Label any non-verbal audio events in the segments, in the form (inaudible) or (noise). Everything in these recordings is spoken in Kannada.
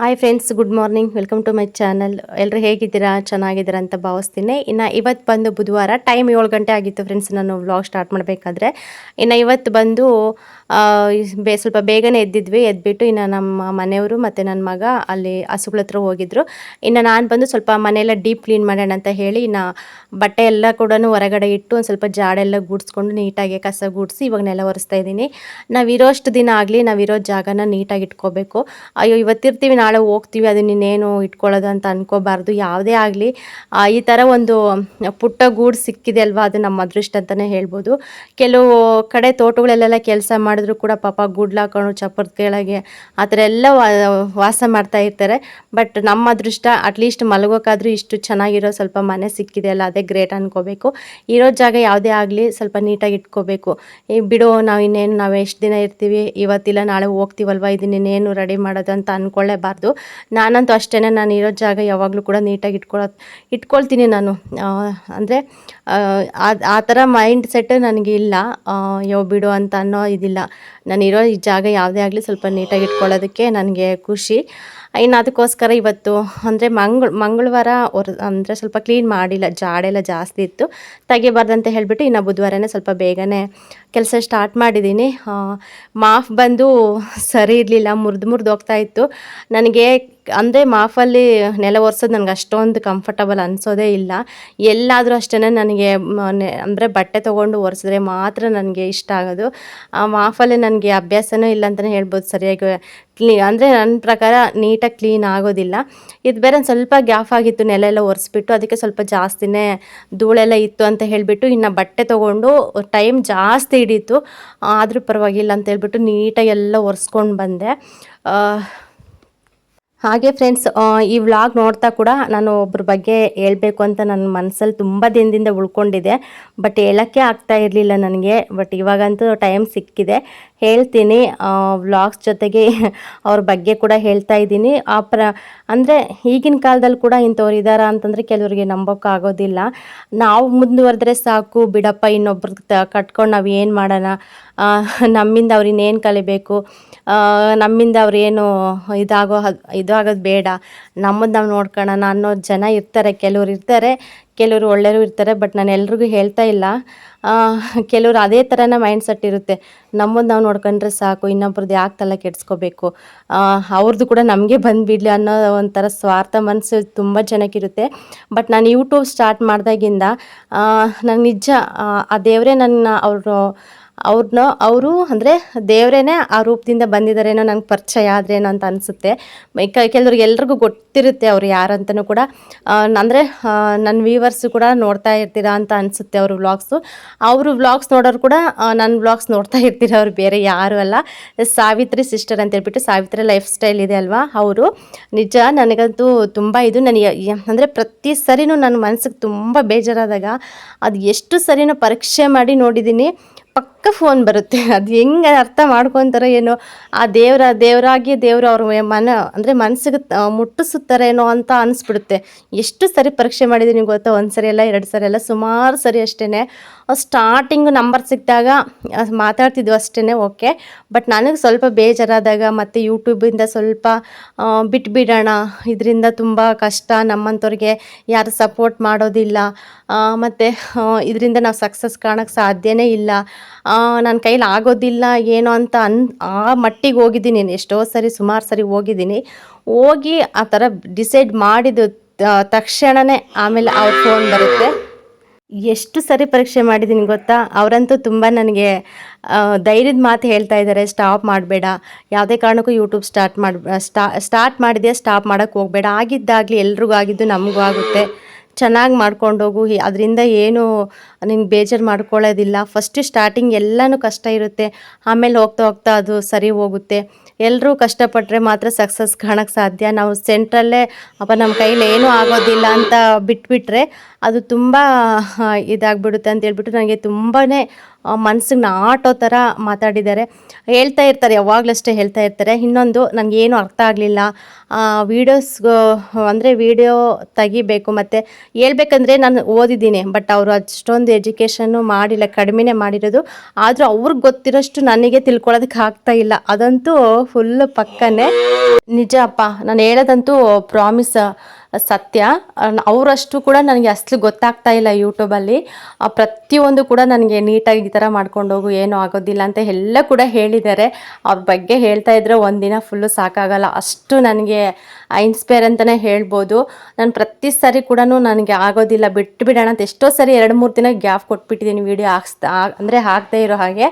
Hi friends good morning welcome to my channel ಎಲ್ಲರೂ ಹೇಗಿದ್ದೀರಾ? ಚೆನ್ನಾಗಿದ್ದೀರಾ ಅಂತ ಭಾವಿಸ್ತೀನಿ. ಇನ್ನು ಇವತ್ತು ಬಂದು ಬುಧವಾರ ಟೈಮ್ ಏಳು ಗಂಟೆ ಆಗಿತ್ತು ಫ್ರೆಂಡ್ಸ್ ನಾನು ವ್ಲಾಗ್ ಸ್ಟಾರ್ಟ್ ಮಾಡಬೇಕಾದ್ರೆ. ಇನ್ನು ಇವತ್ತು ಬಂದು ಬೇ, ಸ್ವಲ್ಪ ಬೇಗನೆ ಎದ್ದಿದ್ವಿ. ಎದ್ಬಿಟ್ಟು ಇನ್ನು ನಮ್ಮ ಮನೆಯವರು ಮತ್ತು ನನ್ನ ಮಗ ಅಲ್ಲಿ ಹಸುಗಳ ಹತ್ರ ಹೋಗಿದ್ರು. ಇನ್ನು ನಾನು ಬಂದು ಸ್ವಲ್ಪ ಮನೆಯೆಲ್ಲ ಡೀಪ್ ಕ್ಲೀನ್ ಮಾಡೋಣ ಅಂತ ಹೇಳಿ ಇನ್ನು ಬಟ್ಟೆ ಎಲ್ಲ ಕೂಡ ಹೊರಗಡೆ ಇಟ್ಟು ಒಂದು ಸ್ವಲ್ಪ ಜಾಡೆಲ್ಲ ಗೂಡಿಸ್ಕೊಂಡು ನೀಟಾಗಿ ಕಸ ಗೂಡಿಸಿ ಇವಾಗ ನೆಲ ಒರೆಸ್ತಾ ಇದ್ದೀನಿ. ನಾವಿರೋ ಅಷ್ಟು ದಿನ ಆಗಲಿ ನಾವಿರೋ ಜಾಗನ ನೀಟಾಗಿ ಇಟ್ಕೋಬೇಕು. ಅಯ್ಯೋ, ಇವತ್ತಿರ್ತೀವಿ ಹೋಗ್ತೀವಿ ಅದನ್ನ ಇನ್ನೇನು ಇಟ್ಕೊಳ್ಳೋದು ಅಂತ ಅನ್ಕೋಬಾರ್ದು. ಯಾವುದೇ ಆಗಲಿ ಈ ಥರ ಒಂದು ಪುಟ್ಟ ಗೂಡು ಸಿಕ್ಕಿದೆ ಅಲ್ವಾ? ಅದು ನಮ್ಮ ಅದೃಷ್ಟ ಅಂತಲೇ ಹೇಳ್ಬೋದು. ಕೆಲವು ಕಡೆ ತೋಟಗಳಲ್ಲೆಲ್ಲ ಕೆಲಸ ಮಾಡಿದ್ರು ಕೂಡ ಪಾಪ ಗುಡ್ಲು ಹಾಕೊಂಡು ಚಪ್ಪರದ ಕೆಳಗೆ ಆ ಥರ ಎಲ್ಲ ವಾಸ ಮಾಡ್ತಾ ಇರ್ತಾರೆ. ಬಟ್ ನಮ್ಮ ಅದೃಷ್ಟ ಅಟ್ಲೀಸ್ಟ್ ಮಲಗೋಕ್ಕಾದ್ರೂ ಇಷ್ಟು ಚೆನ್ನಾಗಿರೋ ಸ್ವಲ್ಪ ಮನೆ ಸಿಕ್ಕಿದೆ ಅಲ್ಲ, ಅದೇ ಗ್ರೇಟ್ ಅನ್ಕೋಬೇಕು. ಇರೋ ಜಾಗ ಯಾವುದೇ ಆಗಲಿ ಸ್ವಲ್ಪ ನೀಟಾಗಿ ಇಟ್ಕೋಬೇಕು. ಈ ಬಿಡು, ನಾವು ಇನ್ನೇನು, ನಾವು ಎಷ್ಟು ದಿನ ಇರ್ತೀವಿ, ಇವತ್ತಿಲ್ಲ ನಾಳೆ ಹೋಗ್ತೀವಲ್ವ ಇನ್ನೇನು ರೆಡಿ ಮಾಡೋದು ಅಂತ ಅಂದ್ಕೊಳ್ಳೇಬಾರ್ದು ನಾನಂತೂ ಅಷ್ಟೇ ನಾನು ಇರೋ ಜಾಗ ಯಾವಾಗಲೂ ಕೂಡ ನೀಟಾಗಿ ಇಟ್ಕೊಳ್ಳೋ ಇಟ್ಕೊಳ್ತೀನಿ ನಾನು. ಅಂದರೆ, ಆ ಥರ ಮೈಂಡ್ ಸೆಟ್ ನನಗೆ ಇಲ್ಲ. ಯೋ ಬಿಡು ಅಂತ ಅನ್ನೋ ಇದಿಲ್ಲ. ನಾನು ಇರೋ ಈ ಜಾಗ ಯಾವುದೇ ಆಗಲಿ ಸ್ವಲ್ಪ ನೀಟಾಗಿ ಇಟ್ಕೊಳ್ಳೋದಕ್ಕೆ ನನಗೆ ಖುಷಿ. ಇನ್ನು ಅದಕ್ಕೋಸ್ಕರ ಇವತ್ತು ಅಂದರೆ ಮಂಗಳ್, ಮಂಗಳವಾರ ಹೊರ ಅಂದರೆ ಸ್ವಲ್ಪ ಕ್ಲೀನ್ ಮಾಡಿಲ್ಲ ಜಾಡೆಲ್ಲ ಜಾಸ್ತಿ ಇತ್ತು. ತೆಗಿಬಾರ್ದಂತ ಹೇಳಿಬಿಟ್ಟು ಇನ್ನು ಬುಧವಾರನೇ ಸ್ವಲ್ಪ ಬೇಗನೆ ಕೆಲಸ ಸ್ಟಾರ್ಟ್ ಮಾಡಿದ್ದೀನಿ. ಮಾಫ್ ಬಂದು ಸರಿ ಇರಲಿಲ್ಲ, ಮುರಿದು ಮುರಿದು ಹೋಗ್ತಾ ಇತ್ತು. ನನಗೆ ಅಂದರೆ ಮಾಫಲ್ಲಿ ನೆಲ ಒರೆಸೋದು ನನಗೆ ಅಷ್ಟೊಂದು ಕಂಫರ್ಟಬಲ್ ಅನಿಸೋದೇ ಇಲ್ಲ. ಎಲ್ಲಾದರೂ ಅಷ್ಟೇ ನನಗೆ ಅಂದರೆ ಬಟ್ಟೆ ತೊಗೊಂಡು ಒರೆಸಿದ್ರೆ ಮಾತ್ರ ನನಗೆ ಇಷ್ಟ ಆಗೋದು. ಆ ಮಾಫಲ್ಲಿ ನನಗೆ ಅಭ್ಯಾಸನೂ ಇಲ್ಲ ಅಂತಲೇ ಹೇಳ್ಬೋದು ಸರಿಯಾಗಿ. ಕ್ಲೀ, ಅಂದರೆ ನನ್ನ ಪ್ರಕಾರ ನೀಟಾಗಿ ಕ್ಲೀನ್ ಆಗೋದಿಲ್ಲ. ಇದು ಬೇರೆ ಸ್ವಲ್ಪ ಗ್ಯಾಪ್ ಆಗಿತ್ತು ನೆಲ ಎಲ್ಲ ಒರೆಸ್ಬಿಟ್ಟು, ಅದಕ್ಕೆ ಸ್ವಲ್ಪ ಜಾಸ್ತಿನೇ ಧೂಳೆಲ್ಲ ಇತ್ತು ಅಂತ ಹೇಳಿಬಿಟ್ಟು ಇನ್ನು ಬಟ್ಟೆ ತೊಗೊಂಡು ಟೈಮ್ ಜಾಸ್ತಿ ಹಿಡೀತು. ಆದರೂ ಪರವಾಗಿಲ್ಲ ಅಂತ ಹೇಳ್ಬಿಟ್ಟು ನೀಟಾಗಿ ಎಲ್ಲ ಒರೆಸ್ಕೊಂಡು ಬಂದೆ. ಹಾಗೆ ಫ್ರೆಂಡ್ಸ್ ಈ ವ್ಲಾಗ್ ನೋಡ್ತಾ ಕೂಡ ನಾನು ಒಬ್ಬರ ಬಗ್ಗೆ ಹೇಳಬೇಕು ಅಂತ ನನ್ನ ಮನಸ್ಸಲ್ಲಿ ತುಂಬ ದಿನದಿಂದ ಉಳ್ಕೊಂಡಿದೆ. ಬಟ್ ಹೇಳೋಕ್ಕೆ ಆಗ್ತಾ ಇರಲಿಲ್ಲ ನನಗೆ. ಬಟ್ ಇವಾಗಂತೂ ಟೈಮ್ ಸಿಕ್ಕಿದೆ. ಹೇಳ್ತೀನಿ ವ್ಲಾಗ್ಸ್ ಜೊತೆಗೆ (laughs) ಅವ್ರ ಬಗ್ಗೆ ಕೂಡ ಹೇಳ್ತಾ ಇದ್ದೀನಿ. ಆ, ಪ್ರ, ಅಂದರೆ ಈಗಿನ ಕಾಲದಲ್ಲಿ ಕೂಡ ಇಂಥವ್ರು ಇದ್ದಾರಾ ಅಂತಂದರೆ ಕೆಲವರಿಗೆ ನಂಬೋಕ್ಕಾಗೋದಿಲ್ಲ ನಾವು ಮುಂದುವರೆದ್ರೆ ಸಾಕು, ಬಿಡಪ್ಪ ಇನ್ನೊಬ್ರು ಕಟ್ಕೊಂಡು ನಾವು ಏನು ಮಾಡೋಣ? ನಮ್ಮಿಂದ ಅವ್ರು ಇನ್ನೇನು ಕಲಿಬೇಕು? ನಮ್ಮಿಂದ ಅವ್ರೇನು ಇದಾಗೋ ಇದಾಗೋದು ಬೇಡ. ನಮ್ಮದು ನಾವು ನೋಡ್ಕೊಳ್ಳೋಣ ಅನ್ನೋ ಜನ ಇರ್ತಾರೆ. ಕೆಲವ್ರು ಇರ್ತಾರೆ, ಕೆಲವರು ಒಳ್ಳೆಯವರು ಇರ್ತಾರೆ, ಬಟ್ ನಾನು ಎಲ್ರಿಗೂ ಹೇಳ್ತಾ ಇಲ್ಲ. ಕೆಲವರು ಅದೇ ಥರನೇ ಮೈಂಡ್ ಸೆಟ್ ಇರುತ್ತೆ. ನಮ್ಮದು ನಾವು ನೋಡ್ಕೊಂಡ್ರೆ ಸಾಕು ಇನ್ನೊಬ್ರದ್ದು ಯಾಕೆ ತಲೆ ಕೆಡಿಸ್ಕೋಬೇಕು? ಅವ್ರದ್ದು ಕೂಡ ನಮಗೆ ಬಂದುಬಿಡಲಿ ಅನ್ನೋ ಒಂಥರ ಸ್ವಾರ್ಥ ಮನಸ್ಸು ತುಂಬ ಜನಕ್ಕಿರುತ್ತೆ ಬಟ್ ನಾನು ಯೂಟ್ಯೂಬ್ ಸ್ಟಾರ್ಟ್ ಮಾಡಿದಾಗಿಂದ ನಾನು ನಿಜ ಆ ದೇವರೇ ನನ್ನ ಅವರು ಅವ್ರನ್ನ ಅವರು ಅಂದರೆ ದೇವರೇನೆ ಆ ರೂಪದಿಂದ ಬಂದಿದ್ದಾರೇನೋ ನನಗೆ ಪರಿಚಯ ಆದ್ರೇನೋ ಅಂತ ಅನಿಸುತ್ತೆ. ಕೆಲವ್ರಿಗೆ ಎಲ್ರಿಗೂ ಗೊತ್ತಿರುತ್ತೆ ಅವ್ರು ಯಾರಂತನೂ ಕೂಡ. ಅಂದರೆ ನನ್ನ ವ್ಯೂವರ್ಸು ಕೂಡ ನೋಡ್ತಾ ಇರ್ತೀರಾ ಅಂತ ಅನಿಸುತ್ತೆ ಅವ್ರ ವ್ಲಾಗ್ಸು ಅವರು ವ್ಲಾಗ್ಸ್ ನೋಡೋರು ಕೂಡ ನನ್ನ ವ್ಲಾಗ್ಸ್ ನೋಡ್ತಾ ಇರ್ತೀರ ಅವ್ರು ಬೇರೆ ಯಾರು ಅಲ್ಲ. ಸಾವಿತ್ರಿ ಸಿಸ್ಟರ್ ಅಂತ ಹೇಳ್ಬಿಟ್ಟು ಸಾವಿತ್ರಿ ಲೈಫ್ ಸ್ಟೈಲ್ ಇದೆ ಅಲ್ವಾ ಅವರು. ನಿಜ ನನಗಂತೂ ತುಂಬ ಇದು ನನಗೆ ಅಂದರೆ ಪ್ರತಿ ಸರಿನೂ ನನ್ನ ಮನಸ್ಸಿಗೆ ತುಂಬ ಬೇಜಾರಾದಾಗ ಅದು ಎಷ್ಟು ಸರಿನೂ ಪರೀಕ್ಷೆ ಮಾಡಿ ನೋಡಿದ್ದೀನಿ ಫೋನ್ ಬರುತ್ತೆ. ಅದು ಹೆಂಗೆ ಅರ್ಥ ಮಾಡ್ಕೊತಾರೋ ಏನೋ. ಆ ದೇವರ ದೇವರಾಗಿ ದೇವರು ಅವ್ರ ಮನ, ಅಂದರೆ ಮನಸ್ಸಿಗೆ ಮುಟ್ಟಿಸುತ್ತಾರೇನೋ ಅಂತ ಅನಿಸ್ಬಿಡುತ್ತೆ. ಎಷ್ಟು ಸರಿ ಪರೀಕ್ಷೆ ಮಾಡಿದ್ದೀನಿ ಗೊತ್ತಾ? ಒಂದು ಸರಿ ಎಲ್ಲ ಎರಡು ಸರಿ ಎಲ್ಲ ಸುಮಾರು ಸರಿ ಅಷ್ಟೇ ಸ್ಟಾರ್ಟಿಂಗ್ ನಂಬರ್ ಸಿಕ್ಕಿದಾಗ ಮಾತಾಡ್ತಿದ್ವು ಅಷ್ಟೇ ಓಕೆ ಬಟ್ ನನಗೆ ಸ್ವಲ್ಪ ಬೇಜಾರಾದಾಗ ಮತ್ತು ಯೂಟ್ಯೂಬಿಂದ ಸ್ವಲ್ಪ ಬಿಟ್ಬಿಡೋಣ. ಇದರಿಂದ ತುಂಬ ಕಷ್ಟ ನಮ್ಮಂಥವ್ರಿಗೆ. ಯಾರು ಸಪೋರ್ಟ್ ಮಾಡೋದಿಲ್ಲ. ಮತ್ತು ಇದರಿಂದ ನಾವು ಸಕ್ಸಸ್ ಕಾಣೋಕ್ಕೆ ಸಾಧ್ಯವೇ ಇಲ್ಲ. ನನ್ನ ಕೈಲಿ ಆಗೋದಿಲ್ಲ, ಏನೋ ಅಂತ ಅನ್, ಆ ಮಟ್ಟಿಗೆ ಹೋಗಿದ್ದೀನಿ. ಎಷ್ಟೋ ಸರಿ, ಸುಮಾರು ಸರಿ ಹೋಗಿದ್ದೀನಿ. ಹೋಗಿ ಆ ಥರ ಡಿಸೈಡ್ ಮಾಡಿದ ತಕ್ಷಣವೇ ಆಮೇಲೆ ಅವ್ರ ಫೋನ್ ಬರುತ್ತೆ. ಎಷ್ಟು ಸರಿ ಪರೀಕ್ಷೆ ಮಾಡಿದ್ದೀನಿ ಗೊತ್ತಾ? ಅವರಂತೂ ತುಂಬ ನನಗೆ ಧೈರ್ಯದ ಮಾತು ಹೇಳ್ತಾ ಇದ್ದಾರೆ ಸ್ಟಾಪ್ ಮಾಡಬೇಡ. ಯಾವುದೇ ಕಾರಣಕ್ಕೂ ಯೂಟ್ಯೂಬ್ ಸ್ಟಾರ್ಟ್ ಮಾಡಿ, ಸ್ಟಾ, ಸ್ಟಾರ್ಟ್ ಮಾಡಿದೆ ಸ್ಟಾಪ್ ಮಾಡೋಕ್ಕೆ ಹೋಗಬೇಡ. ಆಗಿದ್ದಾಗಲಿ ಎಲ್ರಿಗೂ ಆಗಿದ್ದು ನಮಗೂ ಆಗುತ್ತೆ. ಚೆನ್ನಾಗಿ ಮಾಡ್ಕೊಂಡೋಗು ಅದರಿಂದ ಏನು ನಿನ್ಗೆ ಬೇಜಾರು ಮಾಡ್ಕೊಳ್ಳೋದಿಲ್ಲ ಫಸ್ಟ್ ಸ್ಟಾರ್ಟಿಂಗ್ ಎಲ್ಲನೂ ಕಷ್ಟ ಇರುತ್ತೆ. ಆಮೇಲೆ ಹೋಗ್ತಾ ಹೋಗ್ತಾ ಅದು ಸರಿ ಹೋಗುತ್ತೆ. ಎಲ್ಲರೂ ಕಷ್ಟಪಟ್ಟರೆ ಮಾತ್ರ ಸಕ್ಸಸ್ ಕಾಣೋಕ್ಕೆ ಸಾಧ್ಯ. ನಾವು ಸೆಂಟ್ರಲ್ಲೇ ಅಪ್ಪ ನಮ್ಮ ಕೈಲಿ ಏನೂ ಆಗೋದಿಲ್ಲ ಅಂತ ಬಿಟ್ಬಿಟ್ರೆ ಅದು ತುಂಬ ಇದಾಗ್ಬಿಡುತ್ತೆ ಅಂತ ಹೇಳ್ಬಿಟ್ಟು ನನಗೆ ತುಂಬಾ ಮನ್ಸಿಗೆ ನಾಟೋ ಥರ ಮಾತಾಡಿದ್ದಾರೆ. ಹೇಳ್ತಾ ಇರ್ತಾರೆ, ಯಾವಾಗಲಷ್ಟೇ ಹೇಳ್ತಾ ಇರ್ತಾರೆ. ಇನ್ನೊಂದು ನನಗೇನು ಅರ್ಥ ಆಗಲಿಲ್ಲ. ವೀಡಿಯೋಸ್ ಅಂದರೆ ವೀಡಿಯೋ ತೆಗಿಬೇಕು ಮತ್ತು ಹೇಳ್ಬೇಕಂದ್ರೆ ನಾನು ಓದಿದ್ದೀನಿ ಬಟ್ ಅವರು ಅಷ್ಟೊಂದು ಎಜುಕೇಷನ್ನು ಮಾಡಿಲ್ಲ, ಕಡಿಮೆನೇ ಮಾಡಿರೋದು. ಆದರೂ ಅವ್ರಿಗೆ ಗೊತ್ತಿರೋಷ್ಟು ನನಗೆ ತಿಳ್ಕೊಳ್ಳೋದಕ್ಕೆ ಆಗ್ತಾ ಇಲ್ಲ. ಅದಂತೂ ಫುಲ್ ಪಕ್ಕನೇ. ನಿಜ ಅಪ್ಪ, ನಾನು ಹೇಳೋದಂತೂ ಪ್ರಾಮಿಸ್ ಸತ್ಯ. ಅವರಷ್ಟು ಕೂಡ ನನಗೆ ಅಷ್ಟು ಗೊತ್ತಾಗ್ತಾ ಇಲ್ಲ ಯೂಟ್ಯೂಬಲ್ಲಿ ಪ್ರತಿಯೊಂದು ಕೂಡ ನನಗೆ ನೀಟಾಗಿ ಈ ಥರ ಮಾಡ್ಕೊಂಡು ಹೋಗು, ಏನೂ ಆಗೋದಿಲ್ಲ ಅಂತ ಎಲ್ಲ ಕೂಡ ಹೇಳಿದ್ದಾರೆ. ಅವ್ರ ಬಗ್ಗೆ ಹೇಳ್ತಾ ಇದ್ರೆ ಒಂದಿನ ಫುಲ್ಲು ಸಾಕಾಗಲ್ಲ. ಅಷ್ಟು ನನಗೆ ಇನ್ಸ್ಪೈರ್ ಅಂತಲೇ ಹೇಳ್ಬೋದು. ನಾನು ಪ್ರತಿ ಸರಿ ಕೂಡ ನನಗೆ ಆಗೋದಿಲ್ಲ. ಬಿಟ್ಟು ಬಿಡೋಣ ಅಂತ ಎಷ್ಟೋ ಸರಿ ಎರಡು ಮೂರು ದಿನ ಗ್ಯಾಪ್ ಕೊಟ್ಬಿಟ್ಟಿದ್ದೀನಿ. ವೀಡಿಯೋ ಹಾಕ್ಸ್ತಾ, ಅಂದರೆ ಹಾಕದೇ ಇರೋ ಹಾಗೆ.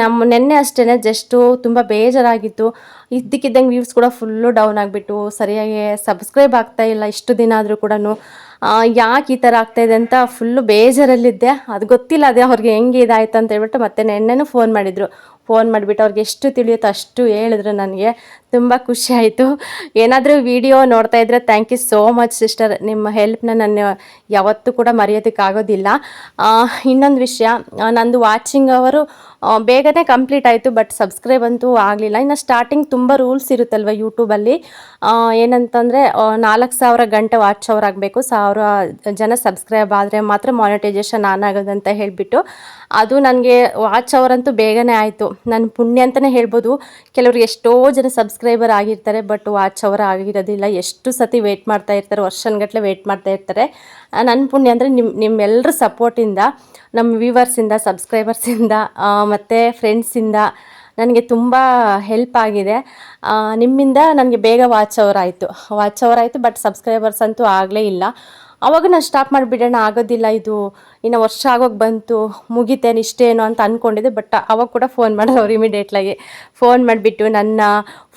ನಮ್ಮ ನೆನ್ನೆ ಅಷ್ಟೇ ಜಸ್ಟು ತುಂಬ ಬೇಜಾರಾಗಿತ್ತು. ಇದ್ದಕ್ಕಿದ್ದಂಗೆ ವ್ಯೂಸ್ ಕೂಡ ಫುಲ್ಲು ಡೌನ್ ಆಗಿಬಿಟ್ಟು ಸರಿಯಾಗಿ ಸಬ್ಸ್ಕ್ರೈಬ್ ಆಗ್ತಾ ಇಲ್ಲ ಇಷ್ಟು ದಿನ ಆದರೂ ಕೂಡ ಯಾಕೆ ಈ ಥರ ಆಗ್ತಾಯಿದೆ ಅಂತ ಫುಲ್ಲು ಬೇಜಾರಲ್ಲಿದ್ದೆ. ಅದು ಗೊತ್ತಿಲ್ಲ, ಅದೇ ಅವ್ರಿಗೆ ಹೆಂಗೆ ಇದಾಯ್ತು ಅಂತ ಹೇಳ್ಬಿಟ್ಟು ಮತ್ತೆ ನೆನ್ನೆನೂ ಫೋನ್ ಮಾಡಿದರು. ಫೋನ್ ಮಾಡಿಬಿಟ್ಟು ಅವ್ರಿಗೆ ಎಷ್ಟು ತಿಳಿಯುತ್ತೋ ಅಷ್ಟು ಹೇಳಿದ್ರು ನನಗೆ. ತುಂಬ ಖುಷಿ ಆಯಿತು. ಏನಾದರೂ ವಿಡಿಯೋ ನೋಡ್ತಾ ಇದ್ದರೆ thank you so much sister ನಿಮ್ಮ ಹೆಲ್ಪ್ನ ನಾನು ಯಾವತ್ತೂ ಕೂಡ ಮರೆಯೋದಕ್ಕಾಗೋದಿಲ್ಲ. ಇನ್ನೊಂದು ವಿಷಯ ನಂದು ವಾಚಿಂಗ್ ಅವರು ಬೇಗನೆ ಕಂಪ್ಲೀಟ್ ಆಯಿತು ಬಟ್ ಸಬ್ಸ್ಕ್ರೈಬ್ ಅಂತೂ ಆಗಲಿಲ್ಲ. ಇನ್ನು ಸ್ಟಾರ್ಟಿಂಗ್ ತುಂಬ ರೂಲ್ಸ್ ಇರುತ್ತಲ್ವ ಯೂಟ್ಯೂಬಲ್ಲಿ ಏನಂತಂದರೆ ನಾಲ್ಕು ಸಾವಿರ ಗಂಟೆ ವಾಚ್ ಅವರ್ ಆಗಬೇಕು. ಸಾವಿರ ಜನ ಸಬ್ಸ್ಕ್ರೈಬ್ ಆದರೆ ಮಾತ್ರ ಮಾನಿಟೈಸೇಷನ್ ಆನ್ ಅಂತ ಹೇಳಿಬಿಟ್ಟು. ಅದು ನನಗೆ ವಾಚ್ ಅವರ್ ಅಂತೂ ಬೇಗನೆ ಆಯಿತು. ನನ್ನ ಪುಣ್ಯ ಅಂತಲೇ ಹೇಳ್ಬೋದು. ಕೆಲವರು ಎಷ್ಟೋ ಜನ ಸಬ್ಸ್ಕ್ರೈಬರ್ ಆಗಿರ್ತಾರೆ ಬಟ್ ವಾಚ್ ಅವರ್ ಆಗಿರೋದಿಲ್ಲ. ಎಷ್ಟು ಸತಿ ವೆಯ್ಟ್ ಮಾಡ್ತಾ ಇರ್ತಾರೆ ವರ್ಷನ್ಗಟ್ಟಲೆ ವೆಯ್ಟ್ ಮಾಡ್ತಾ ಇರ್ತಾರೆ. ನನ್ನ ಪುಣ್ಯ ಅಂದರೆ ನಿಮ್ಮ ನಿಮ್ಮೆಲ್ಲರ ಸಪೋರ್ಟಿಂದ ನಮ್ಮ ವ್ಯೂವರ್ಸಿಂದ ಸಬ್ಸ್ಕ್ರೈಬರ್ಸಿಂದ ಮತ್ತು ಫ್ರೆಂಡ್ಸಿಂದ ನನಗೆ ತುಂಬ ಹೆಲ್ಪ್ ಆಗಿದೆ. ನಿಮ್ಮಿಂದ ನನಗೆ ಬೇಗ ವಾಚ್ ಅವರ್ ಆಯಿತು. ವಾಚ್ ಅವರ್ ಆಯಿತು ಬಟ್ ಸಬ್ಸ್ಕ್ರೈಬರ್ಸ್ ಅಂತೂ ಆಗಲೇ ಇಲ್ಲ. ಅವಾಗ ನಾನು ಸ್ಟಾಪ್ ಮಾಡಿಬಿಡೋಣ ಆಗೋದಿಲ್ಲ ಇದು. ಇನ್ನು ವರ್ಷ ಆಗೋಗಿ ಬಂತು ಮುಗಿತೇನೆ ಇಷ್ಟೇನು ಅಂತ ಅಂದ್ಕೊಂಡಿದ್ದೆ ಬಟ್ ಅವಾಗ ಕೂಡ ಫೋನ್ ಮಾಡಿದ್ರು ಅವ್ರು ಇಮಿಡಿಯೇಟ್ಲಾಗಿ ಫೋನ್ ಮಾಡಿಬಿಟ್ಟು ನನ್ನ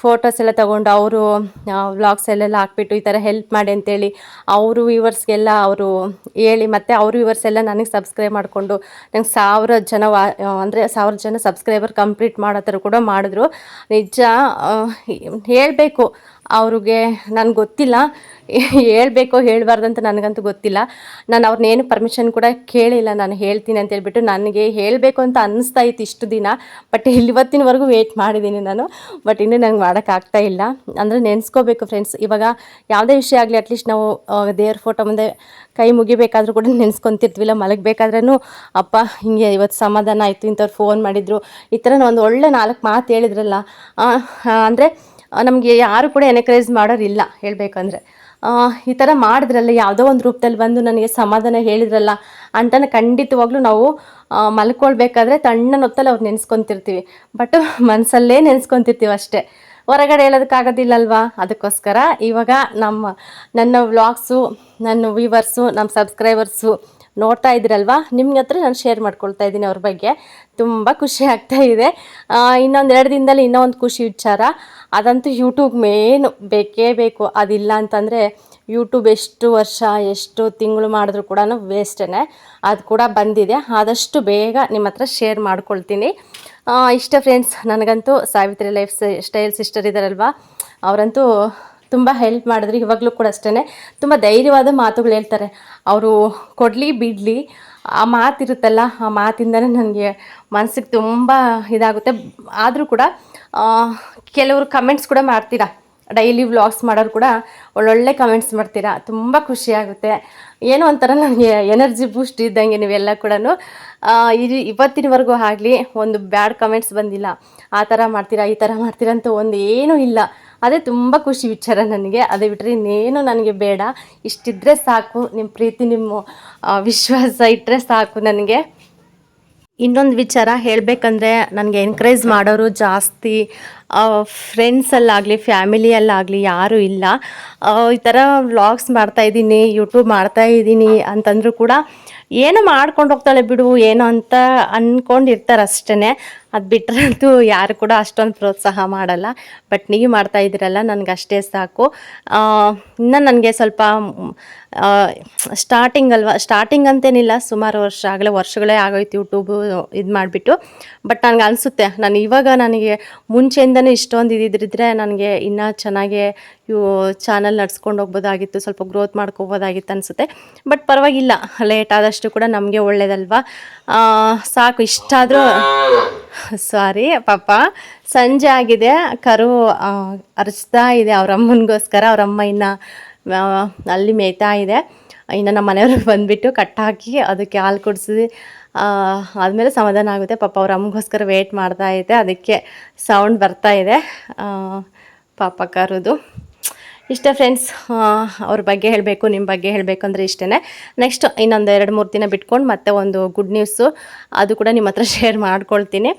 ಫೋಟೋಸ್ ಎಲ್ಲ ತೊಗೊಂಡು ಅವರು ವ್ಲಾಗ್ಸ್ ಎಲ್ಲೆಲ್ಲ ಹಾಕ್ಬಿಟ್ಟು ಈ ಥರ ಹೆಲ್ಪ್ ಮಾಡಿ ಅಂತೇಳಿ ಅವರು ವ್ಯೂವರ್ಸ್ಗೆಲ್ಲ ಅವರು ಹೇಳಿ ಮತ್ತು ಅವ್ರ ವ್ಯೂವರ್ಸ್ ಎಲ್ಲ ನನಗೆ ಸಬ್ಸ್ಕ್ರೈಬ್ ಮಾಡಿಕೊಂಡು ನಂಗೆ ಸಾವಿರ ಜನ ವಾ ಅಂದರೆ ಸಾವಿರ ಜನ ಸಬ್ಸ್ಕ್ರೈಬರ್ ಕಂಪ್ಲೀಟ್ ಮಾಡೋ ಥರ ಕೂಡ ಮಾಡಿದ್ರು. ನಿಜ ಹೇಳಬೇಕು. ಅವ್ರಿಗೆ ನನಗೆ ಗೊತ್ತಿಲ್ಲ. ಹೇಳಬೇಕೋ ಹೇಳಬಾರ್ದಂತ ನನಗಂತೂ ಗೊತ್ತಿಲ್ಲ. ನಾನು ಅವ್ರನ್ನೇನು ಪರ್ಮಿಷನ್ ಕೂಡ ಕೇಳಿಲ್ಲ. ನಾನು ಹೇಳ್ತೀನಿ ಅಂತ ಹೇಳ್ಬಿಟ್ಟು ನನಗೆ ಹೇಳಬೇಕು ಅಂತ ಅನ್ನಿಸ್ತಾ ಇತ್ತು ಇಷ್ಟು ದಿನ. ಬಟ್ ಇವತ್ತಿನವರೆಗೂ ವೇಟ್ ಮಾಡಿದ್ದೀನಿ ನಾನು. ಬಟ್ ಇನ್ನೂ ನಂಗೆ ಮಾಡೋಕ್ಕಾಗ್ತಾ ಇಲ್ಲ. ಅಂದರೆ ನೆನೆಸ್ಕೋಬೇಕು ಫ್ರೆಂಡ್ಸ್ ಇವಾಗ ಯಾವುದೇ ವಿಷಯ ಆಗಲಿ ಅಟ್ಲೀಸ್ಟ್ ನಾವು ದೇವ್ರ ಫೋಟೋ ಮುಂದೆ ಕೈ ಮುಗಿಬೇಕಾದ್ರೂ ಕೂಡ ನೆನೆಸ್ಕೊತಿರ್ತೀವಿಲ್ಲ. ಮಲಗಬೇಕಾದ್ರೂ ಅಪ್ಪ, ಹಿಂಗೆ ಇವತ್ತು ಸಮಾಧಾನ ಆಯಿತು. ಇಂಥವ್ರು ಫೋನ್ ಮಾಡಿದರು. ಈ ಥರ ಒಂದು ಒಳ್ಳೆ ನಾಲ್ಕು ಮಾತು ಹೇಳಿದ್ರಲ್ಲ. ಅಂದರೆ ನಮಗೆ ಯಾರು ಕೂಡ ಎನಕರೇಜ್ ಮಾಡೋರಿಲ್ಲ ಹೇಳಬೇಕಂದ್ರೆ. ಈ ಥರ ಮಾಡಿದ್ರಲ್ಲ, ಯಾವುದೋ ಒಂದು ರೂಪದಲ್ಲಿ ಬಂದು ನನಗೆ ಸಮಾಧಾನ ಹೇಳಿದ್ರಲ್ಲ ಅಂತಲೇ ಖಂಡಿತವಾಗ್ಲೂ ನಾವು ಮಲ್ಕೊಳ್ಬೇಕಾದ್ರೆ ತಣ್ಣನೊತ್ತಲ್ಲಿ ಅವ್ರು ನೆನೆಸ್ಕೊತಿರ್ತೀವಿ. ಬಟ್ ಮನಸ್ಸಲ್ಲೇ ನೆನೆಸ್ಕೊತಿರ್ತೀವಿ ಅಷ್ಟೇ. ಹೊರಗಡೆ ಹೇಳೋದಕ್ಕಾಗೋದಿಲ್ಲಲ್ವಾ? ಅದಕ್ಕೋಸ್ಕರ ಇವಾಗ ನಮ್ಮ, ನನ್ನ ವ್ಲಾಗ್ಸು, ನನ್ನ ವ್ಯೂವರ್ಸು ನಮ್ಮ ಸಬ್ಸ್ಕ್ರೈಬರ್ಸು ನೋಡ್ತಾ ಇದ್ದೀರಲ್ವಾ ನಿಮ್ಗೆ ಹತ್ರ ನಾನು ಶೇರ್ ಮಾಡ್ಕೊಳ್ತಾ ಇದ್ದೀನಿ ಅವ್ರ ಬಗ್ಗೆ. ತುಂಬ ಖುಷಿ ಆಗ್ತಾ ಇದೆ. ಇನ್ನೊಂದು ಎರಡು ದಿನದಲ್ಲಿ ಇನ್ನೊಂದು ಖುಷಿ ವಿಚಾರ. ಅದಂತೂ ಯೂಟ್ಯೂಬ್ ಮೇನ್ ಬೇಕೇ ಬೇಕು. ಅದಿಲ್ಲ ಅಂತಂದರೆ ಯೂಟ್ಯೂಬ್ ಎಷ್ಟು ವರ್ಷ, ಎಷ್ಟು ತಿಂಗಳು ಮಾಡಿದ್ರು ಕೂಡ ವೇಸ್ಟೇ ಅದು ಕೂಡ ಬಂದಿದೆ. ಆದಷ್ಟು ಬೇಗ ನಿಮ್ಮ ಹತ್ರ ಶೇರ್ ಮಾಡ್ಕೊಳ್ತೀನಿ. ಇಷ್ಟ ಫ್ರೆಂಡ್ಸ್ ನನಗಂತೂ ಸಾವಿತ್ರಿ ಲೈಫ್ ಸ್ಟೈಲ್ ಸಿಸ್ಟರ್ ಇದ್ದಾರಲ್ವಾ ಅವರಂತೂ ತುಂಬ ಹೆಲ್ಪ್ ಮಾಡಿದ್ರು, ಇವಾಗಲೂ ಕೂಡ ಅಷ್ಟೇ ತುಂಬ ಧೈರ್ಯವಾದ ಮಾತುಗಳು ಹೇಳ್ತಾರೆ. ಅವರು ಕೊಡಲಿ ಬಿಡಲಿ, ಆ ಮಾತಿರುತ್ತಲ್ಲ ಆ ಮಾತಿಂದನೇ ನನಗೆ ಮನಸ್ಸಿಗೆ ತುಂಬ ಇದಾಗುತ್ತೆ. ಆದರೂ ಕೂಡ ಕೆಲವರು ಕಮೆಂಟ್ಸ್ ಕೂಡ ಮಾಡ್ತೀರಾ? ಡೈಲಿ ವ್ಲಾಗ್ಸ್ ಮಾಡೋರು ಕೂಡ ಒಳ್ಳೊಳ್ಳೆ ಕಮೆಂಟ್ಸ್ ಮಾಡ್ತೀರಾ. ತುಂಬ ಖುಷಿ ಆಗುತ್ತೆ. ಏನೋ ಒಂಥರ ನನಗೆ ಎನರ್ಜಿ ಬೂಸ್ಟ್ ಇದ್ದಂಗೆ ನೀವೆಲ್ಲ ಕೂಡ ಇದು ಇವತ್ತಿನವರೆಗೂ ಆಗಲಿ ಒಂದು ಬ್ಯಾಡ್ ಕಮೆಂಟ್ಸ್ ಬಂದಿಲ್ಲ. ಆ ಥರ ಮಾಡ್ತೀರಾ, ಈ ಥರ ಮಾಡ್ತೀರಾ ಅಂತ ಒಂದು ಏನೂ ಇಲ್ಲ. ಅದೇ ತುಂಬ ಖುಷಿ ವಿಚಾರ ನನಗೆ. ಅದೇ ಬಿಟ್ಟರೆ ಇನ್ನೇನು ನನಗೆ ಬೇಡ. ಇಷ್ಟಿದ್ರೆ ಸಾಕು. ನಿಮ್ಮ ಪ್ರೀತಿ, ನಿಮ್ಮ ವಿಶ್ವಾಸ ಇಟ್ಟರೆ ಸಾಕು ನನಗೆ. ಇನ್ನೊಂದು ವಿಚಾರ ಹೇಳಬೇಕಂದ್ರೆ ನನಗೆ ಎನ್ಕರೇಜ್ ಮಾಡೋರು ಜಾಸ್ತಿ ಫ್ರೆಂಡ್ಸಲ್ಲಾಗಲಿ ಫ್ಯಾಮಿಲಿಯಲ್ಲಾಗಲಿ ಯಾರೂ ಇಲ್ಲ. ಈ ಥರ ವ್ಲಾಗ್ಸ್ ಮಾಡ್ತಾಯಿದ್ದೀನಿ ಯೂಟ್ಯೂಬ್ ಮಾಡ್ತಾ ಇದ್ದೀನಿ ಅಂತಂದರೂ ಕೂಡ ಏನೋ ಮಾಡ್ಕೊಂಡು ಹೋಗ್ತಾಳೆ ಬಿಡು ಏನೋ ಅಂತ ಅಂದ್ಕೊಂಡಿರ್ತಾರೆ ಅಷ್ಟೇ ಅದು ಬಿಟ್ಟರಂತೂ ಯಾರು ಕೂಡ ಅಷ್ಟೊಂದು ಪ್ರೋತ್ಸಾಹ ಮಾಡಲ್ಲ. ಬಟ್ ನೀವು ಮಾಡ್ತಾ ಇದ್ದೀರಲ್ಲ, ನನಗೆ ಅಷ್ಟೇ ಸಾಕು. ಇನ್ನು ನನಗೆ ಸ್ವಲ್ಪ ಸ್ಟಾರ್ಟಿಂಗ್ ಅಲ್ವಾ ಸ್ಟಾರ್ಟಿಂಗ್ ಅಂತೇನಿಲ್ಲ, ಸುಮಾರು ವರ್ಷ ಆಗಲೇ, ವರ್ಷಗಳೇ ಆಗೋಯ್ತು ಯೂಟ್ಯೂಬು ಇದು ಮಾಡಿಬಿಟ್ಟು. ಬಟ್ ನನಗೆ ಅನಿಸುತ್ತೆ, ನಾನು ಇವಾಗ ನನಗೆ ಮುಂಚೆಯಿಂದನೇ ಇಷ್ಟೊಂದು ಇದಿದ್ರಿದ್ರೆ ನನಗೆ ಇನ್ನೂ ಚೆನ್ನಾಗಿ ಇವು ಚಾನಲ್ ನಡ್ಸ್ಕೊಂಡು ಹೋಗ್ಬೋದಾಗಿತ್ತು, ಸ್ವಲ್ಪ ಗ್ರೋತ್ ಮಾಡ್ಕೋಬೋದಾಗಿತ್ತು ಅನಿಸುತ್ತೆ. ಬಟ್ ಪರವಾಗಿಲ್ಲ ಲೇಟ್ ಆದಷ್ಟು ಕೂಡ ನಮಗೆ ಒಳ್ಳೇದಲ್ವಾ? ಸಾಕು, ಇಷ್ಟಾದರೂ ಸಾರಿ ಪಾಪ. ಸಂಜೆ ಆಗಿದೆ. ಕರು ಅರಚ್ತಾ ಇದೆ ಅವ್ರ ಅಮ್ಮನಿಗೋಸ್ಕರ. ಅವ್ರ ಅಮ್ಮ ಇನ್ನು ಅಲ್ಲಿ ಮೇಯ್ತಾ ಇದೆ. ಇನ್ನು ನಮ್ಮ ಮನೆಯವ್ರಿಗೆ ಬಂದುಬಿಟ್ಟು ಕಟ್ಟಾಕಿ ಅದಕ್ಕೆ ಹಾಲು ಕುಡಿಸಿ ಆದಮೇಲೆ ಸಮಾಧಾನ ಆಗುತ್ತೆ. ಪಾಪ ಅವ್ರ ಅಮ್ಮಗೋಸ್ಕರ ವೇಟ್ ಮಾಡ್ತಾ ಇದೆ. ಅದಕ್ಕೆ ಸೌಂಡ್ ಬರ್ತಾ ಇದೆ. ಪಾಪ ಕರುದು. ಇಷ್ಟೇ ಫ್ರೆಂಡ್ಸ್ ಅವ್ರ ಬಗ್ಗೆ ಹೇಳಬೇಕು ನಿಮ್ಮ ಬಗ್ಗೆ ಹೇಳಬೇಕು ಅಂದರೆ ಇಷ್ಟೇ ನೆಕ್ಸ್ಟ್ ಇನ್ನೊಂದು ಎರಡು ಮೂರು ದಿನ ಬಿಟ್ಕೊಂಡು ಮತ್ತೆ ಒಂದು ಗುಡ್ ನ್ಯೂಸು ಅದು ಕೂಡ ನಿಮ್ಮ ಹತ್ರ ಶೇರ್ ಮಾಡ್ಕೊಳ್ತೀನಿ.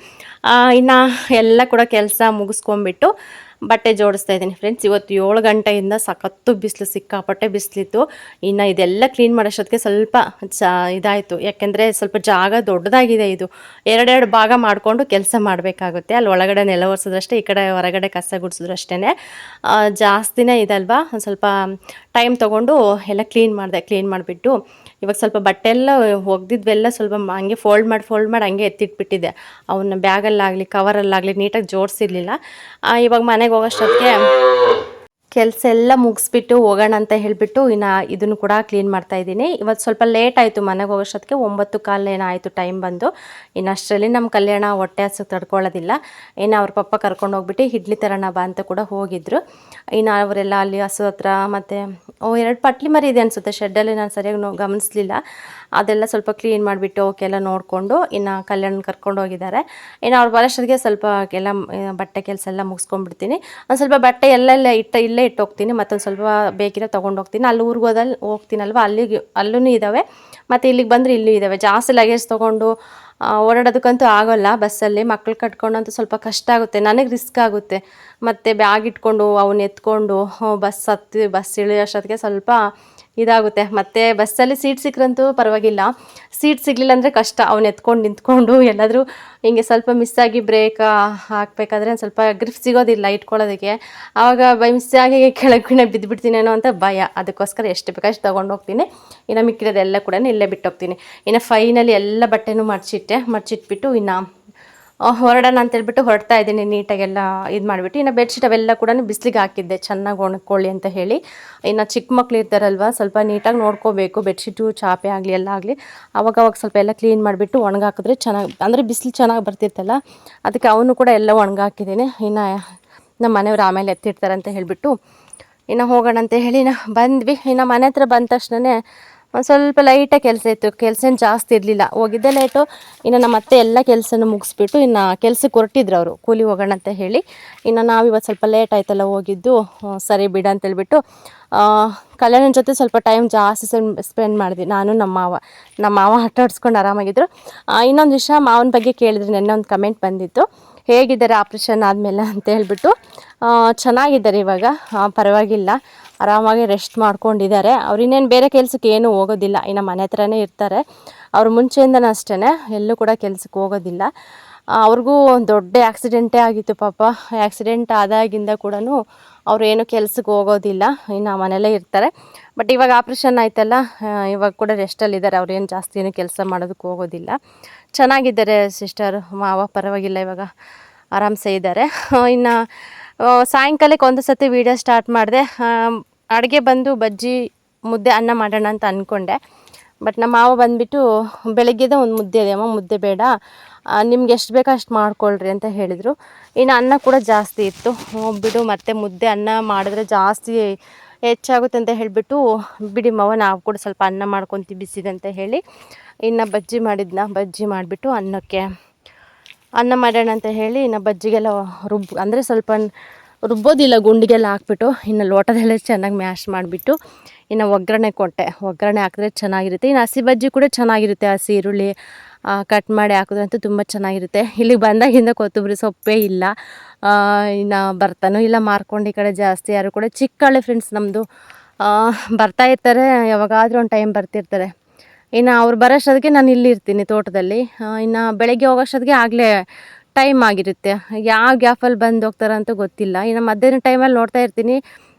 ಇನ್ನು ಎಲ್ಲ ಕೂಡ ಕೆಲಸ ಮುಗಿಸ್ಕೊಂಬಿಟ್ಟು ಬಟ್ಟೆ ಜೋಡಿಸ್ತಾ ಇದ್ದೀನಿ ಫ್ರೆಂಡ್ಸ್ ಇವತ್ತು ಏಳು ಗಂಟೆಯಿಂದ ಸಖತ್ತು ಬಿಸಿಲು, ಸಿಕ್ಕಾಪಟ್ಟೆ ಬಿಸಿಲಿತ್ತು. ಇನ್ನು ಇದೆಲ್ಲ ಕ್ಲೀನ್ ಮಾಡೋಷ್ಟೊತ್ತಿಗೆ ಸ್ವಲ್ಪ ಚ, ಇದಾಯಿತು. ಯಾಕೆಂದರೆ ಸ್ವಲ್ಪ ಜಾಗ ದೊಡ್ಡದಾಗಿದೆ ಇದು. ಎರಡೆರಡು ಭಾಗ ಮಾಡಿಕೊಂಡು ಕೆಲಸ ಮಾಡಬೇಕಾಗುತ್ತೆ. ಅಲ್ಲಿ ಒಳಗಡೆ ನೆಲ ಒರೆಸಿದ್ರಷ್ಟೇ, ಈ ಕಡೆ ಹೊರಗಡೆ ಕಸ ಗುಡಿಸಿದ್ರು ಅಷ್ಟೇ ಜಾಸ್ತಿನೇ ಇದಲ್ವಾ? ಒಂದು ಸ್ವಲ್ಪ ಟೈಮ್ ತೊಗೊಂಡು ಎಲ್ಲ ಕ್ಲೀನ್ ಮಾಡಿದೆ ಕ್ಲೀನ್ ಮಾಡಿಬಿಟ್ಟು ಇವಾಗ ಸ್ವಲ್ಪ ಬಟ್ಟೆ ಎಲ್ಲ ಒಗ್ದಿದ್ವೆಲ್ಲ ಸ್ವಲ್ಪ ಹಂಗೆ ಫೋಲ್ಡ್ ಮಾಡಿ ಫೋಲ್ಡ್ ಮಾಡಿ ಹಂಗೆ ಎತ್ತಿಟ್ಬಿಟ್ಟಿದ್ದೆ. ಅವನ್ನ ಬ್ಯಾಗಲ್ಲಾಗಲಿ ಕವರಲ್ಲಾಗಲಿ ನೀಟಾಗಿ ಜೋಡಿಸಿರ್ಲಿಲ್ಲ. ಇವಾಗ ಮನೆಗೆ ಹೋಗೋಷ್ಟೊತ್ತಿಗೆ ಕೆಲಸ ಎಲ್ಲ ಮುಗಿಸ್ಬಿಟ್ಟು ಹೋಗೋಣ ಅಂತ ಹೇಳಿಬಿಟ್ಟು ಇನ್ನು ಇದನ್ನು ಕೂಡ ಕ್ಲೀನ್ ಮಾಡ್ತಾ ಇದ್ದೀನಿ. ಇವತ್ತು ಸ್ವಲ್ಪ ಲೇಟ್ ಆಯಿತು ಮನೆಗೆ ಹೋಗೋಷ್ಟೊತ್ತಿಗೆ ಒಂಬತ್ತು ಕಾಲು ಏನಾಯಿತು ಟೈಮ್ ಬಂದು. ಇನ್ನು ಅಷ್ಟರಲ್ಲಿ ನಮ್ಮ ಕಲ್ಯಾಣ ಹೊಟ್ಟೆ ಹಸು ತಡ್ಕೊಳ್ಳೋದಿಲ್ಲ. ಇನ್ನು ಅವ್ರ ಪಪ್ಪ ಕರ್ಕೊಂಡು ಹೋಗ್ಬಿಟ್ಟು ಇಡ್ಲಿ ತರೋಣ ಬಾ ಅಂತ ಕೂಡ ಹೋಗಿದ್ರು. ಇನ್ನು ಅವರೆಲ್ಲ ಅಲ್ಲಿ ಹಸು ಹತ್ರ ಮತ್ತು, ಓ, ಎರಡು ಪಟ್ಲಿ ಮರಿ ಇದೆ ಅನಿಸುತ್ತೆ ಶೆಡ್ಡಲ್ಲಿ ನಾನು ಸರಿಯಾಗಿ ನೋ ಗಮನಿಸಲಿಲ್ಲ. ಅದೆಲ್ಲ ಸ್ವಲ್ಪ ಕ್ಲೀನ್ ಮಾಡಿಬಿಟ್ಟು ಅವಕ್ಕೆಲ್ಲ ನೋಡಿಕೊಂಡು ಇನ್ನು ಕಲ್ಯಾಣ ಕರ್ಕೊಂಡು ಹೋಗಿದ್ದಾರೆ. ಇನ್ನು ಅವ್ರು ಬರೋಷ್ಟೊತ್ತಿಗೆ ಸ್ವಲ್ಪ ಎಲ್ಲ, ಬಟ್ಟೆ ಕೆಲಸ ಎಲ್ಲ ಮುಗಿಸ್ಕೊಂಡ್ಬಿಡ್ತೀನಿ. ಒಂದು ಸ್ವಲ್ಪ ಬಟ್ಟೆ ಎಲ್ಲೆಲ್ಲ ಇಟ್ಟ ಇಲ್ಲೇ ಇಟ್ಟು ಹೋಗ್ತೀನಿ ಮತ್ತೊಂದು ಸ್ವಲ್ಪ ಬೇಕಿದ್ರೆ ತೊಗೊಂಡು ಹೋಗ್ತೀನಿ. ಅಲ್ಲಿ ಊರಿಗೆ ಹೋದಲ್ಲಿ ಹೋಗ್ತೀನಲ್ವ? ಅಲ್ಲಿಗೆ ಅಲ್ಲೂ ಇದ್ದಾವೆ ಮತ್ತು ಇಲ್ಲಿಗೆ ಬಂದರೆ ಇಲ್ಲೂ ಇದ್ದಾವೆ ಜಾಸ್ತಿ ಲಗೇಜ್ ತೊಗೊಂಡು ಓಡಾಡೋದಕ್ಕಂತೂ ಆಗೋಲ್ಲ ಬಸ್ಸಲ್ಲಿ. ಮಕ್ಕಳು ಕಟ್ಕೊಂಡಂತೂ ಸ್ವಲ್ಪ ಕಷ್ಟ ಆಗುತ್ತೆ. ನನಗೆ ರಿಸ್ಕ್ ಆಗುತ್ತೆ. ಮತ್ತು ಬ್ಯಾಗ್ ಇಟ್ಕೊಂಡು ಅವನ್ನ ಎತ್ಕೊಂಡು ಬಸ್ ಹತ್ತಿ, ಬಸ್ ಇಳಿಯೋಷ್ಟೊತ್ತಿಗೆ ಸ್ವಲ್ಪ ಇದಾಗುತ್ತೆ. ಮತ್ತು ಬಸ್ಸಲ್ಲಿ ಸೀಟ್ ಸಿಕ್ಕರಂತೂ ಪರವಾಗಿಲ್ಲ. ಸೀಟ್ ಸಿಗಲಿಲ್ಲ ಅಂದರೆ ಕಷ್ಟ. ಅವ್ನು ಎತ್ಕೊಂಡು ನಿಂತ್ಕೊಂಡು ಎಲ್ಲಾದರೂ ಹಿಂಗೆ ಸ್ವಲ್ಪ ಮಿಸ್ ಆಗಿ ಬ್ರೇಕ್ ಹಾಕಬೇಕಾದ್ರೆ ಸ್ವಲ್ಪ ಗ್ರಿಪ್ ಸಿಗೋದಿಲ್ಲ ಇಟ್ಕೊಳ್ಳೋದಕ್ಕೆ. ಆವಾಗ ಬೈ ಮಿಸ್ ಆಗಿ ಕೆಳಗಿನ ಬಿದ್ದುಬಿಡ್ತೀನೇನೋ ಅಂತ ಭಯ. ಅದಕ್ಕೋಸ್ಕರ ಎಷ್ಟು ಬೇಕಷ್ಟು ತೊಗೊಂಡು ಹೋಗ್ತೀನಿ. ಇನ್ನು ಮಿಕ್ಕಿರೋದೆಲ್ಲ ಕೂಡ ಇಲ್ಲೇ ಬಿಟ್ಟು ಹೋಗ್ತೀನಿ ಇನ್ನು ಫೈನಲಿ ಎಲ್ಲ ಬಟ್ಟೆನೂ ಮಡ್ಚಿಟ್ಟೆ. ಮಡ್ಚಿಟ್ಬಿಟ್ಟು ಇನ್ನು ಹೊರಡೋಣ ಅಂತ ಹೇಳ್ಬಿಟ್ಟು ಹೊರಡ್ತಾ ಇದ್ದೀನಿ ನೀಟಾಗೆಲ್ಲ ಇದು ಮಾಡಿಬಿಟ್ಟು. ಇನ್ನು ಬೆಡ್ಶೀಟ್ ಅವೆಲ್ಲ ಕೂಡ ಬಿಸಿಲಿಗೆ ಹಾಕಿದ್ದೆ, ಚೆನ್ನಾಗಿ ಒಣಕೊಳ್ಳಿ ಅಂತ ಹೇಳಿ. ಇನ್ನು ಚಿಕ್ಕ ಮಕ್ಳು ಇರ್ತಾರಲ್ವ, ಸ್ವಲ್ಪ ನೀಟಾಗಿ ನೋಡ್ಕೋಬೇಕು, ಬೆಡ್ಶೀಟು, ಚಾಪೆ ಆಗಲಿ, ಎಲ್ಲ ಆಗಲಿ. ಅವಾಗವಾಗ ಅವಾಗ ಸ್ವಲ್ಪ ಎಲ್ಲ ಕ್ಲೀನ್ ಮಾಡಿಬಿಟ್ಟು ಒಣಗಾಕಿದ್ರೆ ಚೆನ್ನಾಗಿ, ಅಂದರೆ ಬಿಸಿಲು ಚೆನ್ನಾಗಿ ಬರ್ತಿರ್ತಲ್ಲ ಅದಕ್ಕೆ ಅವನು ಕೂಡ ಎಲ್ಲ ಒಣಗಾಕಿದ್ದೀನಿ. ಇನ್ನು ನಮ್ಮ ಮನೆಯವ್ರು ಆಮೇಲೆ ಎತ್ತಿಡ್ತಾರೆ ಅಂತ ಹೇಳಿಬಿಟ್ಟು. ಇನ್ನು ಹೋಗೋಣ ಅಂತ ಹೇಳಿ ನಾ ಬಂದ್ವಿ. ಇನ್ನು ಮನೆ ಹತ್ರ ಬಂದ ತಕ್ಷಣವೇ ಒಂದು ಸ್ವಲ್ಪ ಲೈಟಾಗಿ ಕೆಲಸ ಇತ್ತು. ಕೆಲಸ ಜಾಸ್ತಿ ಇರಲಿಲ್ಲ. ಹೋಗಿದ್ದೆ ಲೇಟು ಇನ್ನು ನಮ್ಮ ಅತ್ತೆ ಎಲ್ಲ ಕೆಲಸನೂ ಮುಗಿಸ್ಬಿಟ್ಟು ಇನ್ನು ಕೆಲ್ಸಕ್ಕೆ ಹೊರಟಿದ್ರು ಅವರು. ಕೂಲಿ ಹೋಗೋಣ ಅಂತ ಹೇಳಿ. ಇನ್ನು ನಾವು ಇವತ್ತು ಸ್ವಲ್ಪ ಲೇಟ್ ಆಯ್ತಲ್ಲ ಹೋಗಿದ್ದು. ಸರಿ ಬಿಡ ಅಂತ ಹೇಳ್ಬಿಟ್ಟು ಆ, ಕಲ್ಯಾಣನ ಜೊತೆ ಸ್ವಲ್ಪ ಟೈಮ್ ಜಾಸ್ತಿ ಸ್ಪೆಂಡ್ ಮಾಡಿದ್ವಿ ನಾನು ನಮ್ಮ ಮಾವ. ನಮ್ಮ ಮಾವ ಆಟ ಆಡಿಸ್ಕೊಂಡು ಆರಾಮಾಗಿದ್ರು. ಇನ್ನೊಂದು ವಿಷಯ ಮಾವನ ಬಗ್ಗೆ ಕೇಳಿದ್ರೆ ನೆನ್ನೆ ಒಂದು ಕಮೆಂಟ್ ಬಂದಿತ್ತು. ಹೇಗಿದ್ದಾರೆ ಆಪ್ರೇಷನ್ ಆದಮೇಲೆ ಅಂತ ಹೇಳ್ಬಿಟ್ಟು ಚೆನ್ನಾಗಿದ್ದಾರೆ ಇವಾಗ? ಪರವಾಗಿಲ್ಲ. ಆರಾಮಾಗಿ ರೆಸ್ಟ್ ಮಾಡ್ಕೊಂಡಿದ್ದಾರೆ. ಅವ್ರು ಇನ್ನೇನು ಬೇರೆ ಕೆಲಸಕ್ಕೆ ಏನೂ ಹೋಗೋದಿಲ್ಲ. ಇನ್ನು ಮನೆ ಹತ್ರನೇ ಇರ್ತಾರೆ. ಅವ್ರು ಮುಂಚೆಯಿಂದನೂ ಅಷ್ಟೇ ಎಲ್ಲೂ ಕೂಡ ಕೆಲಸಕ್ಕೆ ಹೋಗೋದಿಲ್ಲ. ಅವ್ರಿಗೂ ದೊಡ್ಡ ಆಕ್ಸಿಡೆಂಟೇ ಆಗಿತ್ತು ಪಾಪ. ಆ್ಯಕ್ಸಿಡೆಂಟ್ ಆದಾಗಿಂದ ಕೂಡ ಅವ್ರು ಏನು ಕೆಲ್ಸಕ್ಕೆ ಹೋಗೋದಿಲ್ಲ. ಇನ್ನು ಮನೆಯಲ್ಲೇ ಇರ್ತಾರೆ. ಬಟ್ ಇವಾಗ ಆಪ್ರೇಷನ್ ಆಯ್ತಲ್ಲ ಇವಾಗ ಕೂಡ ರೆಸ್ಟಲ್ಲಿದ್ದಾರೆ ಅವ್ರು ಏನು ಜಾಸ್ತಿ ಏನು ಕೆಲಸ ಮಾಡೋದಕ್ಕೆ ಹೋಗೋದಿಲ್ಲ. ಚೆನ್ನಾಗಿದ್ದಾರೆ ಸಿಸ್ಟರ್ ಮಾವ ಪರವಾಗಿಲ್ಲ ಇವಾಗ. ಆರಾಮ್ಸೆ ಇದ್ದಾರೆ. ಇನ್ನು ಸಾಯಂಕಾಲಕ್ಕೆ ಒಂದು ಸತಿ ವೀಡಿಯೋ ಸ್ಟಾರ್ಟ್ ಮಾಡಿದೆ. ಅಡುಗೆ ಬಂದು ಬಜ್ಜಿ, ಮುದ್ದೆ, ಅನ್ನ ಮಾಡೋಣ ಅಂತ ಅಂದ್ಕೊಂಡೆ ಬಟ್ ನಮ್ಮ ಮಾವ ಬಂದುಬಿಟ್ಟು ಬೆಳಗ್ಗೆದೇ ಒಂದು ಮುದ್ದೆ ಇದೆ ಅಮ್ಮ, ಮುದ್ದೆ ಬೇಡ. ನಿಮ್ಗೆ ಎಷ್ಟು ಬೇಕೋ ಅಷ್ಟು ಮಾಡ್ಕೊಳ್ರಿ ಅಂತ ಹೇಳಿದರು. ಇನ್ನು ಅನ್ನ ಕೂಡ ಜಾಸ್ತಿ ಇತ್ತು. ಬಿಡು ಮತ್ತೆ ಮುದ್ದೆ, ಅನ್ನ ಮಾಡಿದ್ರೆ ಜಾಸ್ತಿ ಹೆಚ್ಚಾಗುತ್ತೆ ಅಂತ ಹೇಳಿಬಿಟ್ಟು, ಬಿಡಿ ಮಾವ, ನಾವು ಕೂಡ ಸ್ವಲ್ಪ ಅನ್ನ ಮಾಡ್ಕೊತೀವಿ ಬಿಸಿದೆ ಅಂತ ಹೇಳಿ, ಇನ್ನು ಬಜ್ಜಿ ಮಾಡಿದ್ನ, ಬಜ್ಜಿ ಮಾಡಿಬಿಟ್ಟು ಅನ್ನಕ್ಕೆ ಅನ್ನ ಮಾಡೋಣ ಅಂತ ಹೇಳಿ ಇನ್ನು ಬಜ್ಜಿಗೆಲ್ಲ ರುಬ್, ಅಂದರೆ ಸ್ವಲ್ಪ ರುಬ್ಬೋದಿಲ್ಲ, ಗುಂಡಿಗೆಲ್ಲ ಹಾಕ್ಬಿಟ್ಟು ಇನ್ನು ಲೋಟದಲ್ಲೇ ಚೆನ್ನಾಗಿ ಮ್ಯಾಶ್ ಮಾಡಿಬಿಟ್ಟು ಇನ್ನು ಒಗ್ಗರಣೆ ಕೊಟ್ಟೆ. ಒಗ್ಗರಣೆ ಹಾಕಿದ್ರೆ ಚೆನ್ನಾಗಿರುತ್ತೆ. ಇನ್ನು ಹಸಿ ಬಜ್ಜಿ ಕೂಡ ಚೆನ್ನಾಗಿರುತ್ತೆ. ಹಸಿ ಈರುಳ್ಳಿ ಕಟ್ ಮಾಡಿ ಹಾಕಿದ್ರಂತೂ ತುಂಬ ಚೆನ್ನಾಗಿರುತ್ತೆ. ಇಲ್ಲಿಗೆ ಬಂದಾಗಿಂದ ಕೊತ್ತಂಬರಿ ಸೊಪ್ಪೇ ಇಲ್ಲ. ಇನ್ನು ಬರ್ತಾನೂ ಇಲ್ಲ. ಮಾರ್ಕೊಂಡು ಈ ಕಡೆ ಜಾಸ್ತಿ ಯಾರು ಕೂಡ ಚಿಕ್ಕಳೆ ಫ್ರೆಂಡ್ಸ್ ನಮ್ಮದು ಬರ್ತಾ ಇರ್ತಾರೆ. ಯಾವಾಗಾದರೂ ಒಂದು ಟೈಮ್ ಬರ್ತಿರ್ತಾರೆ. ಇನ್ನು ಅವ್ರು ಬರೋಷ್ಟೊತ್ತಿಗೆ ನಾನು ಇಲ್ಲಿ ಇರ್ತೀನಿ ತೋಟದಲ್ಲಿ. ಇನ್ನು ಬೆಳಗ್ಗೆ ಹೋಗೋಷ್ಟೊತ್ತಿಗೆ ಆಗಲೇ ಟೈಮ್ ಆಗಿರುತ್ತೆ. ಯಾವ ಗ್ಯಾಪಲ್ಲಿ ಬಂದು ಹೋಗ್ತಾರಂತ ಗೊತ್ತಿಲ್ಲ. ಇನ್ನು ಮಧ್ಯಾಹ್ನ ಟೈಮಲ್ಲಿ ನೋಡ್ತಾ ಇರ್ತೀನಿ.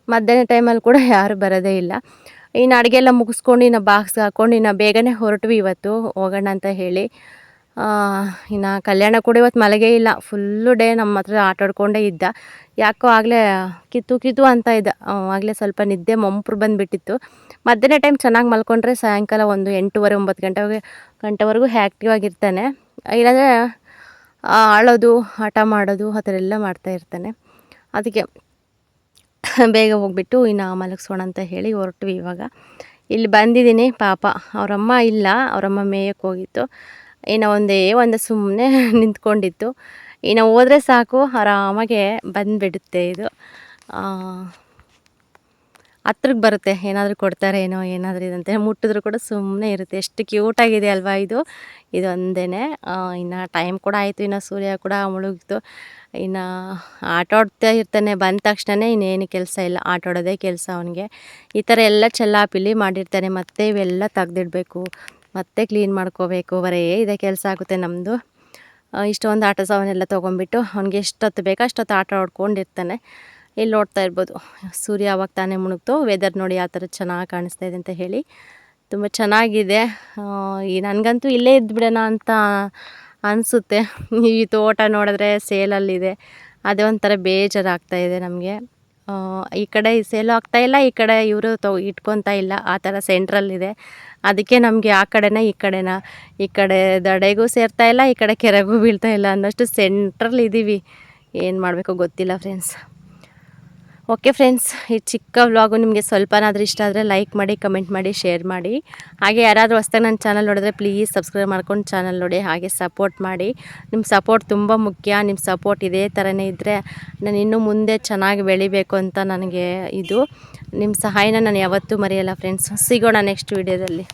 ಮಧ್ಯಾಹ್ನ ಟೈಮಲ್ಲಿ ಕೂಡ ಯಾರು ಬರೋದೇ ಇಲ್ಲ. ಇನ್ನು ಅಡುಗೆ ಎಲ್ಲ ಮುಗಿಸ್ಕೊಂಡು, ಇನ್ನು ಬಾಕ್ಸ್ ಹಾಕ್ಕೊಂಡು ಇನ್ನು ಬೇಗನೆ ಹೊರಟ್ವಿ ಇವತ್ತು. ಹೋಗೋಣ ಅಂತ ಹೇಳಿ. ಇನ್ನು ಕಲ್ಯಾಣ ಕೂಡ ಇವತ್ತು ಮಲಗೇ ಇಲ್ಲ. ಫುಲ್ಲು ಡೇ ನಮ್ಮ ಹತ್ರ ಆಟ ಆಡ್ಕೊಂಡೇ ಇದ್ದ. ಯಾಕೋ ಆಗಲೇ ಕಿತ್ತು ಕಿತ್ತು ಅಂತ ಇದ್ದ. ಆಗಲೇ ಸ್ವಲ್ಪ ನಿದ್ದೆ ಮೊಂಪರು ಬಂದುಬಿಟ್ಟಿತ್ತು. ಮಧ್ಯಾಹ್ನ ಟೈಮ್ ಚೆನ್ನಾಗಿ ಮಲ್ಕೊಂಡ್ರೆ ಸಾಯಂಕಾಲ ಒಂದು ಎಂಟೂವರೆ, ಒಂಬತ್ತು ಗಂಟೆಗೆ ಗಂಟೆವರೆಗೂ ಆ್ಯಕ್ಟಿವ್ ಆಗಿರ್ತಾನೆ. ಇಲ್ಲಾಂದರೆ ಆಳೋದು ಆಟ ಮಾಡೋದು, ಆ ಥರ ಎಲ್ಲ ಮಾಡ್ತಾ ಇರ್ತಾನೆ. ಅದಕ್ಕೆ ಬೇಗ ಹೋಗ್ಬಿಟ್ಟು ಇನ್ನು ಮಲಗಿಸೋಣ ಅಂತ ಹೇಳಿ ಹೊರಟ್ವಿ ಇವಾಗ. ಇಲ್ಲಿ ಬಂದಿದ್ದೀನಿ ಪಾಪ. ಅವರಮ್ಮ ಇಲ್ಲ. ಅವರಮ್ಮ ಮೇಯಕ್ಕೆ ಹೋಗಿತ್ತು. ಇನ್ನು ಒಂದೇ ಒಂದು ಸುಮ್ಮನೆ (laughs) ನಿಂತ್ಕೊಂಡಿತ್ತು. ಇನ್ನು ಹೋದರೆ ಸಾಕು, ಆರಾಮಾಗೆ ಬಂದುಬಿಡುತ್ತೆ ಇದು. ಹತ್ರಕ್ಕೆ ಬರುತ್ತೆ, ಏನಾದರೂ ಕೊಡ್ತಾರೆ ಏನೋ, ಏನಾದರೂ ಇದಂತೆ ಮುಟ್ಟಿದ್ರು ಕೂಡ ಸುಮ್ಮನೆ ಇರುತ್ತೆ. ಎಷ್ಟು ಕ್ಯೂಟಾಗಿದೆ ಅಲ್ವಾ ಇದು. ಇದೊಂದೇ ಇನ್ನು ಟೈಮ್ ಕೂಡ ಆಯಿತು, ಇನ್ನು ಸೂರ್ಯ ಕೂಡ ಮುಳುಗಿತು ಇನ್ನು ಆಟ ಆಡ್ತಾ ಇರ್ತಾನೆ, ಬಂದ ತಕ್ಷಣ ಇನ್ನೇನು ಕೆಲಸ ಇಲ್ಲ. ಆಟ ಆಡೋದೇ ಕೆಲಸ ಅವನಿಗೆ. ಈ ಥರ ಎಲ್ಲ ಚೆಲ್ಲಾಪಿಲ್ಲಿ ಮಾಡಿರ್ತಾನೆ. ಮತ್ತೆ ಇವೆಲ್ಲ ತೆಗ್ದಿಡ್ಬೇಕು. ಮತ್ತೆ ಕ್ಲೀನ್ ಮಾಡ್ಕೋಬೇಕು, ಬರೇ ಇದೇ ಕೆಲಸ ಆಗುತ್ತೆ ನಮ್ಮದು ಇಷ್ಟೊಂದು ಆಟ ಸಾವನ್ನೆಲ್ಲ ತೊಗೊಂಬಿಟ್ಟು ಅವ್ನಿಗೆ ಎಷ್ಟೊತ್ತು ಬೇಕೋ ಅಷ್ಟೊತ್ತು ಆಟ ಆಡ್ಕೊಂಡಿರ್ತಾನೆ. ಇಲ್ಲಿ ನೋಡ್ತಾ ಇರ್ಬೋದು. ಸೂರ್ಯ ಅವಾಗ ತಾನೇ ಮುಣುಗ್ತು ವೆದರ್ ನೋಡಿ ಆ ಥರ ಚೆನ್ನಾಗಿ ಕಾಣಿಸ್ತಾ ಇದೆ ಅಂತ ಹೇಳಿ. ತುಂಬ ಚೆನ್ನಾಗಿದೆ. ಈ ನನಗಂತೂ ಇಲ್ಲೇ ಇದ್ಬಿಡೋಣ ಅಂತ ಅನಿಸುತ್ತೆ. ಈ ತೋಟ ನೋಡಿದ್ರೆ ಸೇಲಲ್ಲಿದೆ ಅದೇ ಒಂಥರ ಬೇಜಾರಾಗ್ತಾ ಇದೆ ನಮಗೆ. ಈ ಕಡೆ ಸೇಲು ಆಗ್ತಾ ಇಲ್ಲ, ಈ ಕಡೆ ಇವರು ತೊ, ಇಟ್ಕೊತಾ ಇಲ್ಲ, ಆ ಥರ ಸೆಂಟ್ರಲ್ಲಿದೆ ಅದಕ್ಕೆ ನಮಗೆ ಆ ಕಡೆನ, ಈ ಕಡೆನ, ಈ ಕಡೆ ದಡೆಗೂ ಸೇರ್ತಾ ಇಲ್ಲ, ಈ ಕಡೆ ಕೆರೆಗೂ ಬೀಳ್ತಾ ಇಲ್ಲ ಅನ್ನೋಷ್ಟು ಸೆಂಟ್ರಲ್ಲಿ ಇದ್ದೀವಿ ಏನು ಮಾಡಬೇಕು ಗೊತ್ತಿಲ್ಲ ಫ್ರೆಂಡ್ಸ್ ಓಕೆ ಫ್ರೆಂಡ್ಸ್ ಈ ಚಿಕ್ಕ ವ್ಲಾಗು ನಿಮಗೆ ಸ್ವಲ್ಪನಾದರೂ ಇಷ್ಟ ಆದರೆ ಲೈಕ್ ಮಾಡಿ ಕಮೆಂಟ್ ಮಾಡಿ ಶೇರ್ ಮಾಡಿ. ಹಾಗೆ ಯಾರಾದರೂ ಹೊಸ್ದಾಗಿ ನನ್ನ ಚಾನಲ್ ನೋಡಿದ್ರೆ ಪ್ಲೀಸ್ ಸಬ್ಸ್ಕ್ರೈಬ್ ಮಾಡ್ಕೊಂಡು ಚಾನಲ್ ನೋಡಿ, ಹಾಗೆ ಸಪೋರ್ಟ್ ಮಾಡಿ. ನಿಮ್ಮ ಸಪೋರ್ಟ್ ತುಂಬ ಮುಖ್ಯ ನಿಮ್ಮ ಸಪೋರ್ಟ್ ಇದೇ ಥರನೇ ಇದ್ದರೆ ನಾನು ಇನ್ನೂ ಮುಂದೆ ಚೆನ್ನಾಗಿ ಬೆಳಿಬೇಕು ಅಂತ ನನಗೆ ಇದು. ನಿಮ್ಮ ಸಹಾಯನ ನಾನು ಯಾವತ್ತೂ ಮರೆಯಲ್ಲ ಫ್ರೆಂಡ್ಸ್ ಸಿಗೋಣ ನೆಕ್ಸ್ಟ್ ವೀಡಿಯೋದಲ್ಲಿ